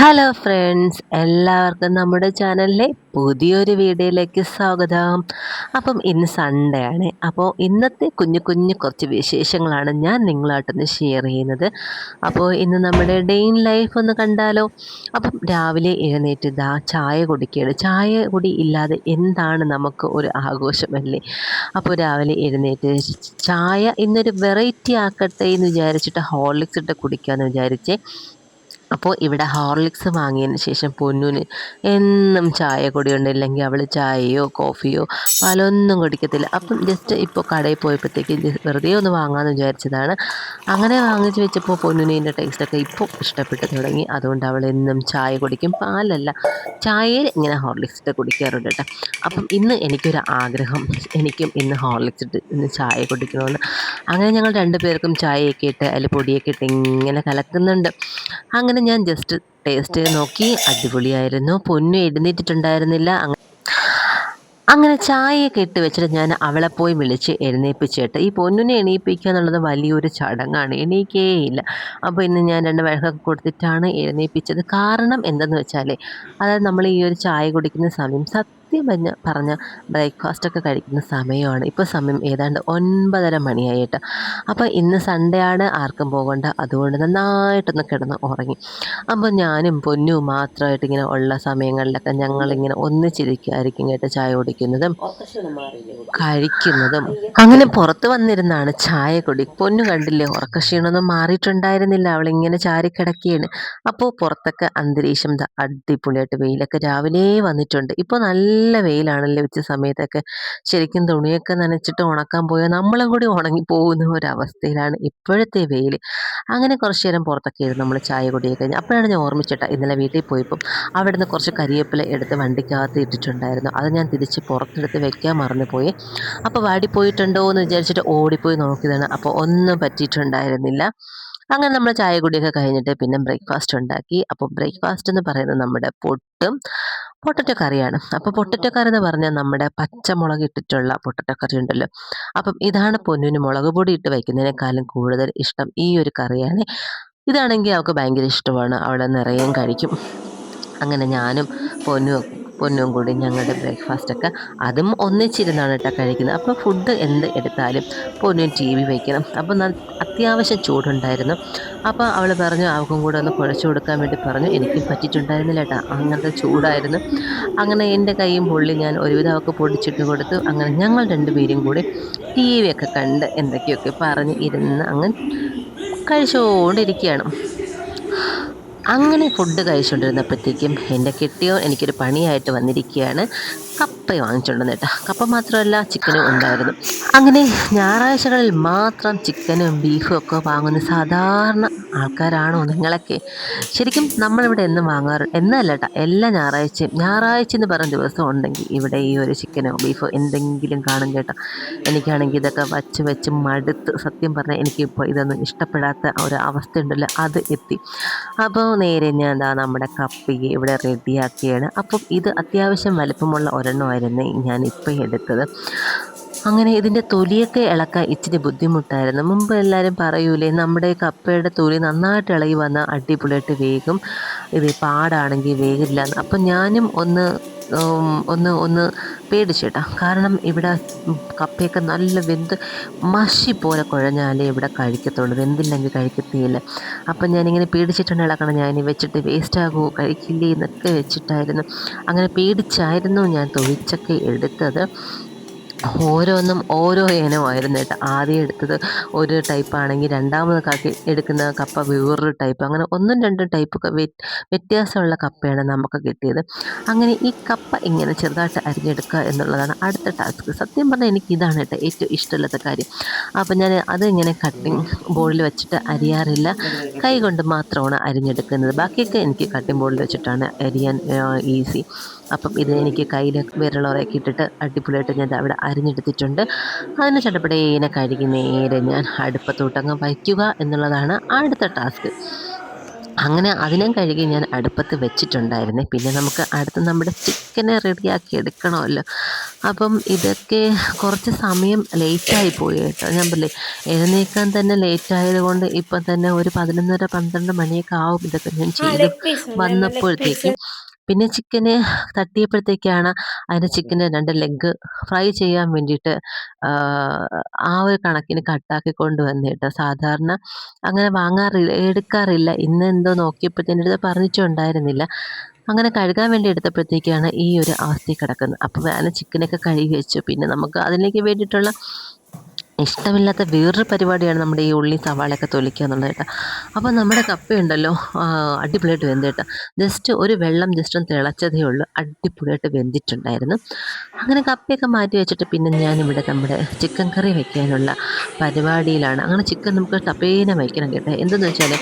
Hello friends എല്ലാവർക്കും നമ്മുടെ ചാനലിലെ പുതിയൊരു വീഡിയോയിലേക്ക് സ്വാഗതം. അപ്പം ഇന്ന് സൺഡേ ആണ്. അപ്പോൾ ഇന്നത്തെ കുഞ്ഞു കുഞ്ഞു കുറച്ച് വിശേഷങ്ങളാണ് ഞാൻ നിങ്ങളായിട്ടൊന്ന് ഷെയർ ചെയ്യുന്നത്. അപ്പോൾ ഇന്ന് നമ്മുടെ ഡേ ലൈഫ് ഒന്ന് കണ്ടാലോ? അപ്പം രാവിലെ എഴുന്നേറ്റ് ഇതാ ചായ കുടിക്കുകയാണ്. ചായ കുടി ഇല്ലാതെ എന്താണ് നമുക്ക് ഒരു ആഘോഷമല്ലേ അപ്പോൾ രാവിലെ എഴുന്നേറ്റ് ചായ ഇന്നൊരു വെറൈറ്റി ആക്കട്ടെ എന്ന് വിചാരിച്ചിട്ട് ഹോർലിക്സ് ഇട്ട് കുടിക്കാമെന്ന് വിചാരിച്ചേ. അപ്പോൾ ഇവിടെ ഹോർലിക്സ് വാങ്ങിയതിന് ശേഷം പൊന്നുവിന് എന്നും ചായ കുടിയുണ്ട്. ഇല്ലെങ്കിൽ അവൾ ചായയോ കോഫിയോ പാലൊന്നും കുടിക്കത്തില്ല. അപ്പം ജസ്റ്റ് ഇപ്പോൾ കടയിൽ പോയപ്പോഴത്തേക്ക് വെറുതെ ഒന്ന് വാങ്ങാമെന്ന് വിചാരിച്ചതാണ്. അങ്ങനെ വാങ്ങിച്ച് വെച്ചപ്പോൾ പൊന്നുനീന്റെ ടേസ്റ്റൊക്കെ ഇപ്പോൾ ഇഷ്ടപ്പെട്ട് തുടങ്ങി. അതുകൊണ്ട് അവൾ എന്നും ചായ കുടിക്കും. പാലല്ല ചായയിൽ ഇങ്ങനെ ഹോർലിക്സ് ഇട്ട് കുടിക്കാറുണ്ട് കേട്ടോ. അപ്പം ഇന്ന് എനിക്കൊരു ആഗ്രഹം. എനിക്കും ഇന്ന് ഹോർലിക്സ് ഇട്ട് ഇന്ന് ചായ കുടിക്കണമെന്ന് അങ്ങനെ ഞങ്ങൾ രണ്ടുപേർക്കും ചായയൊക്കെ ഇട്ട് അതിൽ പൊടിയൊക്കെ ഇട്ട് ഇങ്ങനെ കലക്കുന്നുണ്ട്. അങ്ങനെ ഞാൻ ജസ്റ്റ് ടേസ്റ്റ് ചെയ്ത് നോക്കി. അടിപൊളിയായിരുന്നു. പൊന്നു എഴുന്നേറ്റിട്ടുണ്ടായിരുന്നില്ല. അങ്ങനെ ചായയൊക്കെ ഇട്ട് വെച്ചിട്ട് ഞാൻ അവളെ പോയി വിളിച്ച് എഴുന്നേൽപ്പിച്ചിട്ട് ഈ പൊന്നിനെ എണീപ്പിക്കുക എന്നുള്ളത് വലിയൊരു ചടങ്ങാണ്. എണീക്കേയില്ല. അപ്പോൾ ഇന്ന് ഞാൻ രണ്ട് വഴക്കൊക്കെ കൊടുത്തിട്ടാണ് എഴുന്നേൽപ്പിച്ചത് കാരണം എന്തെന്ന് വെച്ചാൽ അതായത് നമ്മൾ ഈ ഒരു ചായ കുടിക്കുന്ന സമയം സത്യം പറഞ്ഞ പറഞ്ഞ ബ്രേക്ക്ഫാസ്റ്റൊക്കെ കഴിക്കുന്ന സമയമാണ്. ഇപ്പോൾ സമയം ഏതാണ്ട് ഒൻപതര മണിയായിട്ട്. അപ്പോൾ ഇന്ന് സൺഡേ ആണ് ആർക്കും പോകണ്ട. അതുകൊണ്ട് നന്നായിട്ടൊന്ന് കിടന്ന് ഉറങ്ങി. അപ്പോൾ ഞാനും പൊന്നും മാത്രമായിട്ട് ഇങ്ങനെ ഉള്ള സമയങ്ങളിലൊക്കെ ഞങ്ങളിങ്ങനെ ഒന്നിച്ചിരിക്കുമായിരിക്കും കേട്ട് ചായ കുടിക്കുന്നതും കഴിക്കുന്നതും. അങ്ങനെ പുറത്ത് വന്നിരുന്നാണ് ചായ കുടി. പൊന്നു കണ്ടില്ലേ ഉറക്കക്ഷീണമൊന്നും മാറിയിട്ടുണ്ടായിരുന്നില്ല. അവളിങ്ങനെ ചാരിക്കിടക്കുകയാണ് അപ്പോൾ പുറത്തൊക്കെ അന്തരീക്ഷം അടിപൊളിയായിട്ട് വെയിലൊക്കെ രാവിലെ വന്നിട്ടുണ്ട്. ഇപ്പോൾ നല്ല നല്ല വെയിലാണല്ലേ ഉച്ച സമയത്തൊക്കെ. ശരിക്കും തുണിയൊക്കെ നനച്ചിട്ട് ഉണക്കാൻ പോയാൽ നമ്മളും കൂടി ഉണങ്ങി പോകുന്ന ഒരവസ്ഥയിലാണ് ഇപ്പോഴത്തെ വെയിൽ അങ്ങനെ കുറച്ച് നേരം പുറത്തൊക്കെ ഇരുന്ന് നമ്മൾ ചായ കുടിയൊക്കെ കഴിഞ്ഞ് അപ്പോഴാണ് ഞാൻ ഓർമ്മിച്ചിട്ട് ഇന്നലെ വീട്ടിൽ പോയപ്പം നിന്ന് കുറച്ച് കരിയേപ്പില എടുത്ത് വണ്ടിക്കകത്ത് ഇട്ടിട്ടുണ്ടായിരുന്നു. അത് ഞാൻ തിരിച്ച് പുറത്തെടുത്ത് വെക്കാൻ മറന്നുപോയി. അപ്പോൾ വാടിപ്പോയിട്ടുണ്ടോ എന്ന് വിചാരിച്ചിട്ട് ഓടിപ്പോയി നോക്കിയതാണ്. അപ്പോൾ ഒന്നും പറ്റിയിട്ടുണ്ടായിരുന്നില്ല. അങ്ങനെ നമ്മൾ ചായ കുടിയൊക്കെ കഴിഞ്ഞിട്ട് പിന്നെ ബ്രേക്ക്ഫാസ്റ്റ് ഉണ്ടാക്കി. അപ്പോൾ ബ്രേക്ക്ഫാസ്റ്റ് എന്ന് പറയുന്നത് നമ്മുടെ പൊട്ടും പൊട്ടറ്റോ കറിയാണ്. അപ്പോൾ പൊട്ടറ്റോ കറി എന്ന് പറഞ്ഞാൽ നമ്മുടെ പച്ചമുളക് ഇട്ടിട്ടുള്ള പൊട്ടറ്റോ കറി ഉണ്ടല്ലോ. അപ്പം ഇതാണ് പൊന്നിന് മുളക് പൊടി ഇട്ട് വയ്ക്കുന്നതിനേക്കാളും കൂടുതൽ ഇഷ്ടം ഈ ഒരു കറിയാണ്. ഇതാണെങ്കിൽ അവൾക്ക് ഭയങ്കര ഇഷ്ടമാണ്. അവളെ നിറയും കഴിക്കും. അങ്ങനെ ഞാനും പൊന്നും പൊന്നും കൂടി ഞങ്ങളുടെ ബ്രേക്ക്ഫാസ്റ്റൊക്കെ അതും ഒന്നിച്ചിരുന്നാണ് കേട്ടോ കഴിക്കുന്നത്. അപ്പോൾ ഫുഡ് എന്ത് എടുത്താലും പൊന്നും ടി വി വയ്ക്കണം അപ്പോൾ അത്യാവശ്യം ചൂടുണ്ടായിരുന്നു. അപ്പോൾ അവൾ പറഞ്ഞു അവൾക്കും കൂടെ ഒന്ന് കുഴച്ചു കൊടുക്കാൻ വേണ്ടി പറഞ്ഞു. എനിക്ക് പറ്റിയിട്ടുണ്ടായിരുന്നില്ല കേട്ടോ. അങ്ങനത്തെ ചൂടായിരുന്നു. അങ്ങനെ എന്റെ കൈയും പൊള്ളി ഞാൻ ഒരുവിധം അവൾക്ക് പൊടിച്ചിട്ട് കൊടുത്തു. അങ്ങനെ ഞങ്ങൾ രണ്ടുപേരും കൂടി ടി വി ഒക്കെ കണ്ട് എന്തൊക്കെയൊക്കെ പറഞ്ഞ് ഇരുന്ന് അങ്ങനെ കഴിച്ചുകൊണ്ടിരിക്കുകയാണ്. അങ്ങനെ ഫുഡ് കഴിച്ചുകൊണ്ടിരുന്നപ്പോഴത്തേക്കും എന്റെ കെട്ടിയോ എനിക്കൊരു പണിയായിട്ട് വന്നിരിക്കുകയാണ്. കപ്പ വാങ്ങിച്ചുകൊണ്ടെന്ന് കേട്ടോ കപ്പ മാത്രമല്ല ചിക്കനും ഉണ്ടായിരുന്നു. അങ്ങനെ ഞായറാഴ്ചകളിൽ മാത്രം ചിക്കനും ബീഫും ഒക്കെ വാങ്ങുന്ന സാധാരണ ആൾക്കാരാണോ നിങ്ങളൊക്കെ? ശരിക്കും നമ്മളിവിടെ എന്നും വാങ്ങാറ് എന്നല്ല കേട്ടോ എല്ലാ ഞായറാഴ്ചയും. ഞായറാഴ്ച എന്ന് പറയുന്ന ദിവസം ഉണ്ടെങ്കിൽ ഇവിടെ ഈ ഒരു ചിക്കനോ ബീഫോ എന്തെങ്കിലും കാണും കേട്ടോ. എനിക്കാണെങ്കിൽ ഇതൊക്കെ വച്ച് വെച്ച് മടുത്ത് സത്യം പറഞ്ഞാൽ എനിക്കിപ്പോൾ ഇതൊന്നും ഇഷ്ടപ്പെടാത്ത ഒരു അവസ്ഥ ഉണ്ടല്ലോ അത് എത്തി. അപ്പോൾ നേരെ ഞാൻ എന്താ നമ്മുടെ കപ്പി ഇവിടെ റെഡിയാക്കിയാണ് അപ്പം ഇത് അത്യാവശ്യം വലുപ്പമുള്ള ഒരെണ്ണമായിരുന്നു ഇപ്പോൾ എടുത്തത്. അങ്ങനെ ഇതിന്റെ തൊലിയൊക്കെ ഇളക്കാൻ ഇച്ചിരി ബുദ്ധിമുട്ടായിരുന്നു. മുമ്പ് എല്ലാവരും പറയൂലേ നമ്മുടെ കപ്പയുടെ തൊലി നന്നായിട്ട് ഇളകി വന്ന അടിപൊളിയായിട്ട് വേഗം ഇത് പാടാണെങ്കിൽ വേഗില്ല അപ്പം ഞാനും ഒന്ന് ഒന്ന് ഒന്ന് പേടിച്ചേട്ടാ. കാരണം ഇവിടെ കപ്പയൊക്കെ നല്ല വെന്ത് മഷി പോലെ കുഴഞ്ഞാലേ ഇവിടെ കഴിക്കത്തുള്ളൂ. വെന്തില്ലെങ്കിൽ കഴിക്കത്തില്ല. അപ്പം ഞാനിങ്ങനെ പേടിച്ചിട്ടുണ്ട് ഇളക്കണം. ഞാൻ വെച്ചിട്ട് വേസ്റ്റ് ആകുമോ കഴിക്കില്ലേ എന്നൊക്കെ വെച്ചിട്ടായിരുന്നു. അങ്ങനെ പേടിച്ചായിരുന്നു ഞാൻ തൊഴിച്ചൊക്കെ എടുത്തത്. ഓരോന്നും ഓരോ ഇനമായിരുന്നു കേട്ടോ. ആദ്യം എടുത്തത് ഒരു ടൈപ്പ് ആണെങ്കിൽ രണ്ടാമത് കാക്കി എടുക്കുന്ന കപ്പ വേറൊരു ടൈപ്പ് അങ്ങനെ ഒന്നും രണ്ടും ടൈപ്പ് വ്യത്യാസമുള്ള കപ്പയാണ് നമുക്ക് കിട്ടിയത്. അങ്ങനെ ഈ കപ്പ ഇങ്ങനെ ചെറുതായിട്ട് അരിഞ്ഞെടുക്കുക എന്നുള്ളതാണ് അടുത്ത ടാസ്ക് സത്യം പറഞ്ഞാൽ എനിക്ക് ഇതാണ് കേട്ടോ ഏറ്റവും ഇഷ്ടമില്ലാത്ത കാര്യം. അപ്പം ഞാൻ അത് കട്ടിങ് ബോർഡിൽ വെച്ചിട്ട് അരിയാറില്ല. കൈ കൊണ്ട് മാത്രമാണ് അരിഞ്ഞെടുക്കുന്നത്. ബാക്കിയൊക്കെ എനിക്ക് കട്ടിങ് ബോർഡിൽ വെച്ചിട്ടാണ് അരിയാൻ ഈസി അപ്പം ഇത് എനിക്ക് കയ്യിൽ വിരളറയൊക്കെ ഇട്ടിട്ട് അടിപൊളിയായിട്ട് ഞാൻ അവിടെ അരിഞ്ഞെടുത്തിട്ടുണ്ട്. അതിന് ചട്ടപ്പടേനെ കഴുകി നേരെ ഞാൻ അടുപ്പത്തോട്ടങ്ങ് വയ്ക്കുക എന്നുള്ളതാണ് അടുത്ത ടാസ്ക്. അങ്ങനെ അതിനും കഴുകി ഞാൻ അടുപ്പത്ത് വെച്ചിട്ടുണ്ടായിരുന്നേ. പിന്നെ നമുക്ക് അടുത്ത് നമ്മുടെ ചിക്കനെ റെഡിയാക്കി എടുക്കണമല്ലോ. അപ്പം ഇതൊക്കെ കുറച്ച് സമയം ലേറ്റായി പോയി കേട്ടോ. ഞാൻ പറയേ എഴുന്നേക്കാൻ തന്നെ ലേറ്റായത് കൊണ്ട് ഇപ്പം തന്നെ ഒരു പതിനൊന്നര പന്ത്രണ്ട് മണിയൊക്കെ ആവും ഇതൊക്കെ ഞാൻ ചെയ്ത് വന്നപ്പോഴത്തേക്കും. പിന്നെ ചിക്കന് തട്ടിയപ്പോഴത്തേക്കാണ് അതിന്റെ ചിക്കന് രണ്ട് ലെഗ് ഫ്രൈ ചെയ്യാൻ വേണ്ടിയിട്ട് ആ ഒരു കണക്കിന് കട്ടാക്കി കൊണ്ടുവന്നു കേട്ടോ സാധാരണ അങ്ങനെ വാങ്ങാറില്ല എടുക്കാറില്ല. ഇന്ന് എന്തോ നോക്കിയപ്പോഴത്തേന്റെ അടുത്ത് പറഞ്ഞിട്ടുണ്ടായിരുന്നില്ല. അങ്ങനെ കഴുകാൻ വേണ്ടി എടുത്തപ്പോഴത്തേക്കാണ് ഈ ഒരു അവസ്ഥയിൽ കിടക്കുന്നത്. അപ്പോൾ ഞാൻ ചിക്കനൊക്കെ കഴുകി വെച്ചു. പിന്നെ നമുക്ക് അതിലേക്ക് വേണ്ടിയിട്ടുള്ള ഇഷ്ടമില്ലാത്ത വേറൊരു പരിപാടിയാണ് നമ്മുടെ ഈ ഉള്ളി സവാളയൊക്കെ തൊലിക്കുക എന്നുള്ളത് കേട്ടോ. അപ്പോൾ നമ്മുടെ കപ്പയുണ്ടല്ലോ അടിപൊളിയായിട്ട് വെന്ത് കേട്ടോ. ജസ്റ്റ് ഒരു വെള്ളം ജസ്റ്റ് ഒന്ന് തിളച്ചതേ ഉള്ളൂ. അടിപൊളിയായിട്ട് വെന്തിട്ടുണ്ടായിരുന്നു. അങ്ങനെ കപ്പയൊക്കെ മാറ്റി വെച്ചിട്ട് പിന്നെ ഞാനിവിടെ നമ്മുടെ ചിക്കൻ കറി വെക്കാനുള്ള പരിപാടിയിലാണ്. അങ്ങനെ ചിക്കൻ നമുക്ക് തപ്പേനെ വയ്ക്കണം കേട്ടോ. എന്തെന്ന് വെച്ചാൽ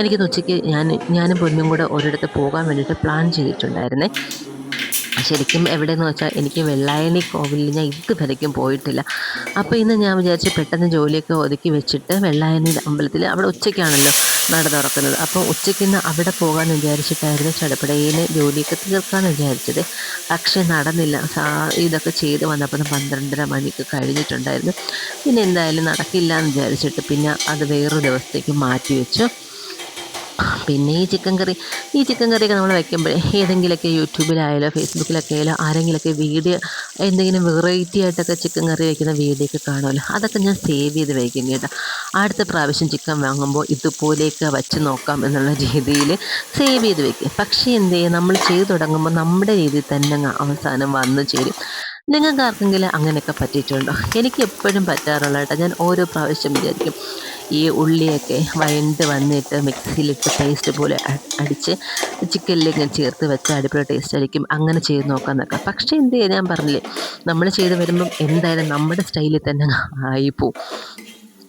എനിക്കിന്ന് ഉച്ചയ്ക്ക് ഞാൻ ഞാനും പൊന്നും കൂടെ ഒരിടത്ത് പോകാൻ വേണ്ടിയിട്ട് പ്ലാൻ ചെയ്തിട്ടുണ്ടായിരുന്നേ. ശരിക്കും എവിടെയെന്ന് വെച്ചാൽ എനിക്ക് വെള്ളായണി കോവിലിൽ ഞാൻ ഇതുവരയ്ക്കും പോയിട്ടില്ല. അപ്പോൾ ഇന്ന് ഞാൻ വിചാരിച്ചു പെട്ടെന്ന് ജോലിയൊക്കെ ഒതുക്കി വെച്ചിട്ട് വെള്ളായണി അമ്പലത്തിൽ അവിടെ ഉച്ചയ്ക്കാണല്ലോ നട തുറക്കുന്നത്. അപ്പോൾ ഉച്ചയ്ക്ക് ഇന്ന് അവിടെ പോകാമെന്ന് വിചാരിച്ചിട്ടായിരുന്നു ചടപ്പടയിൽ ജോലിയൊക്കെ തീർക്കാമെന്ന് വിചാരിച്ചത്. പക്ഷേ നടന്നില്ല. ഇതൊക്കെ ചെയ്ത് വന്നപ്പോൾ പന്ത്രണ്ടര മണിക്ക് കഴിഞ്ഞിട്ടുണ്ടായിരുന്നു. പിന്നെ എന്തായാലും നടക്കില്ല എന്ന് വിചാരിച്ചിട്ട് പിന്നെ അത് വേറൊരു ദിവസത്തേക്ക് മാറ്റി വെച്ചു. പിന്നെ ഈ ചിക്കൻ കറി ഈ ചിക്കൻ കറിയൊക്കെ നമ്മൾ വെക്കുമ്പോഴേ ഏതെങ്കിലുമൊക്കെ യൂട്യൂബിലായാലോ ഫേസ്ബുക്കിലൊക്കെ ആയാലോ ആരെങ്കിലുമൊക്കെ വീഡിയോ എന്തെങ്കിലും വെറൈറ്റി ആയിട്ടൊക്കെ ചിക്കൻ കറി വയ്ക്കുന്ന വീഡിയോ ഒക്കെ കാണുമല്ലോ അതൊക്കെ ഞാൻ സേവ് ചെയ്ത് വയ്ക്കും കേട്ടോ. അടുത്ത പ്രാവശ്യം ചിക്കൻ വാങ്ങുമ്പോൾ ഇതുപോലെയൊക്കെ വച്ച് നോക്കാം എന്നുള്ള രീതിയിൽ സേവ് ചെയ്ത് വയ്ക്കും പക്ഷേ എന്ത് ചെയ്യുക നമ്മൾ ചെയ്തു തുടങ്ങുമ്പോൾ നമ്മുടെ രീതിയിൽ തന്നെ അവസാനം വന്നു ചേരും. നിങ്ങൾക്ക് ആർക്കെങ്കിലും അങ്ങനെയൊക്കെ പറ്റിയിട്ടുണ്ടോ? എനിക്ക് എപ്പോഴും പറ്റാറുള്ള കേട്ടോ ഞാൻ ഓരോ പ്രാവശ്യം വിചാരിക്കും ഈ ഉള്ളിയൊക്കെ വഴണ്ട് വന്നിട്ട് മിക്സിയിലിട്ട് പേസ്റ്റ് പോലെ അടിച്ച് ചിക്കനിലേക്ക് ചേർത്ത് വെച്ച് അടിപൊളി ടേസ്റ്റ് ആയിരിക്കും. അങ്ങനെ ചെയ്ത് നോക്കാൻ നോക്കാം പക്ഷേ എന്ത് ചെയ്യാൻ ഞാൻ പറഞ്ഞില്ലേ നമ്മൾ ചെയ്ത് വരുമ്പം എന്തായാലും നമ്മുടെ സ്റ്റൈലിൽ തന്നെ ആയിപ്പോവും.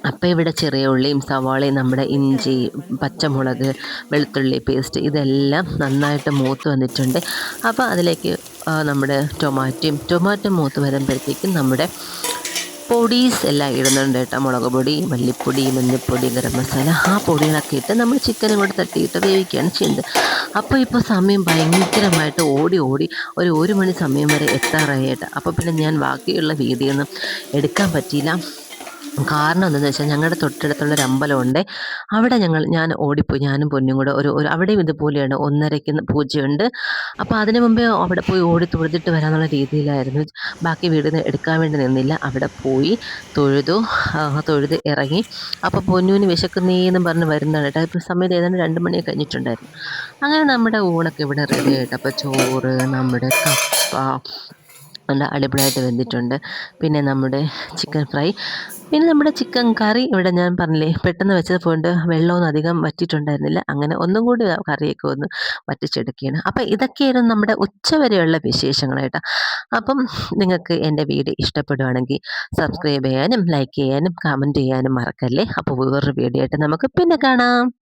അപ്പോൾ ഇവിടെ ചെറിയ ഉള്ളിയും സവാളയും നമ്മുടെ ഇഞ്ചി പച്ചമുളക് വെളുത്തുള്ളി പേസ്റ്റ് ഇതെല്ലാം നന്നായിട്ട് മൂത്ത് വന്നിട്ടുണ്ട്. അപ്പോൾ അതിലേക്ക് നമ്മുടെ ടൊമാറ്റോയും ടൊമാറ്റോ മൂത്ത് വരുമ്പോഴത്തേക്കും നമ്മുടെ പൊടീസ് എല്ലാം ഇടുന്നുണ്ട് കേട്ടോ. മുളക് പൊടി മല്ലിപ്പൊടി മഞ്ഞൾപ്പൊടി ഗരം മസാല. ആ പൊടികളൊക്കെ ഇട്ട് നമ്മൾ ചിക്കനും കൂടെ തട്ടിയിട്ട് വേവിക്കുകയാണ് ചെയ്യുന്നത്. അപ്പോൾ ഇപ്പോൾ സമയം ഭയങ്കരമായിട്ട് ഓടി ഓടി ഒരു ഒരു മണി സമയം വരെ എത്താറായിട്ട് അപ്പോൾ പിന്നെ ഞാൻ ബാക്കിയുള്ള വീതിയൊന്നും എടുക്കാൻ പറ്റിയില്ല. കാരണം എന്താണെന്ന് വെച്ചാൽ ഞങ്ങളുടെ തൊട്ടടുത്തുള്ള ഒരു അമ്പലമുണ്ട്. അവിടെ ഞങ്ങൾ ഞാൻ ഓടിപ്പോയി ഞാനും പൊന്നും കൂടെ ഒരു ഒരു അവിടെയും ഇതുപോലെയാണ് ഒന്നരയ്ക്ക് പൂജയുണ്ട് അപ്പോൾ അതിനു മുമ്പേ അവിടെ പോയി ഓടി തൊഴുതിട്ട് വരാമെന്നുള്ള രീതിയിലായിരുന്നു. ബാക്കി വീട് എടുക്കാൻ വേണ്ടി നിന്നില്ല. അവിടെ പോയി തൊഴുതു തൊഴുത് ഇറങ്ങി. അപ്പോൾ പൊന്നുവിന് വിശക്കുന്നേന്നും പറഞ്ഞ് വരുന്നതാണ് കേട്ടോ. ഇപ്പോൾ സമയത്ത് ഏതാണ്ട് രണ്ട് മണി കഴിഞ്ഞിട്ടുണ്ടായിരുന്നു. അങ്ങനെ നമ്മുടെ ഊണൊക്കെ ഇവിടെ റെഡി ആയിട്ട് അപ്പോൾ ചോറ് നമ്മുടെ കപ്പ നല്ല അടിപൊളിയായിട്ട് വെന്തിട്ടുണ്ട്. പിന്നെ നമ്മുടെ ചിക്കൻ ഫ്രൈ പിന്നെ നമ്മുടെ ചിക്കൻ കറി ഇവിടെ ഞാൻ പറഞ്ഞില്ലേ പെട്ടെന്ന് വെച്ചത് പോയിട്ട് വെള്ളമൊന്നും അധികം വറ്റിയിട്ടുണ്ടായിരുന്നില്ല. അങ്ങനെ ഒന്നും കൂടി കറിയൊക്കെ ഒന്ന് വറ്റിച്ചെടുക്കുകയാണ്. അപ്പം ഇതൊക്കെയായിരുന്നു നമ്മുടെ ഉച്ചവരെയുള്ള വിശേഷങ്ങളായിട്ട്. അപ്പം നിങ്ങൾക്ക് എന്റെ വീഡിയോ ഇഷ്ടപ്പെടുവാണെങ്കിൽ സബ്സ്ക്രൈബ് ചെയ്യാനും ലൈക്ക് ചെയ്യാനും കമന്റ് ചെയ്യാനും മറക്കല്ലേ? അപ്പോൾ വേറൊരു വീഡിയോ ആയിട്ട് നമുക്ക് പിന്നെ കാണാം.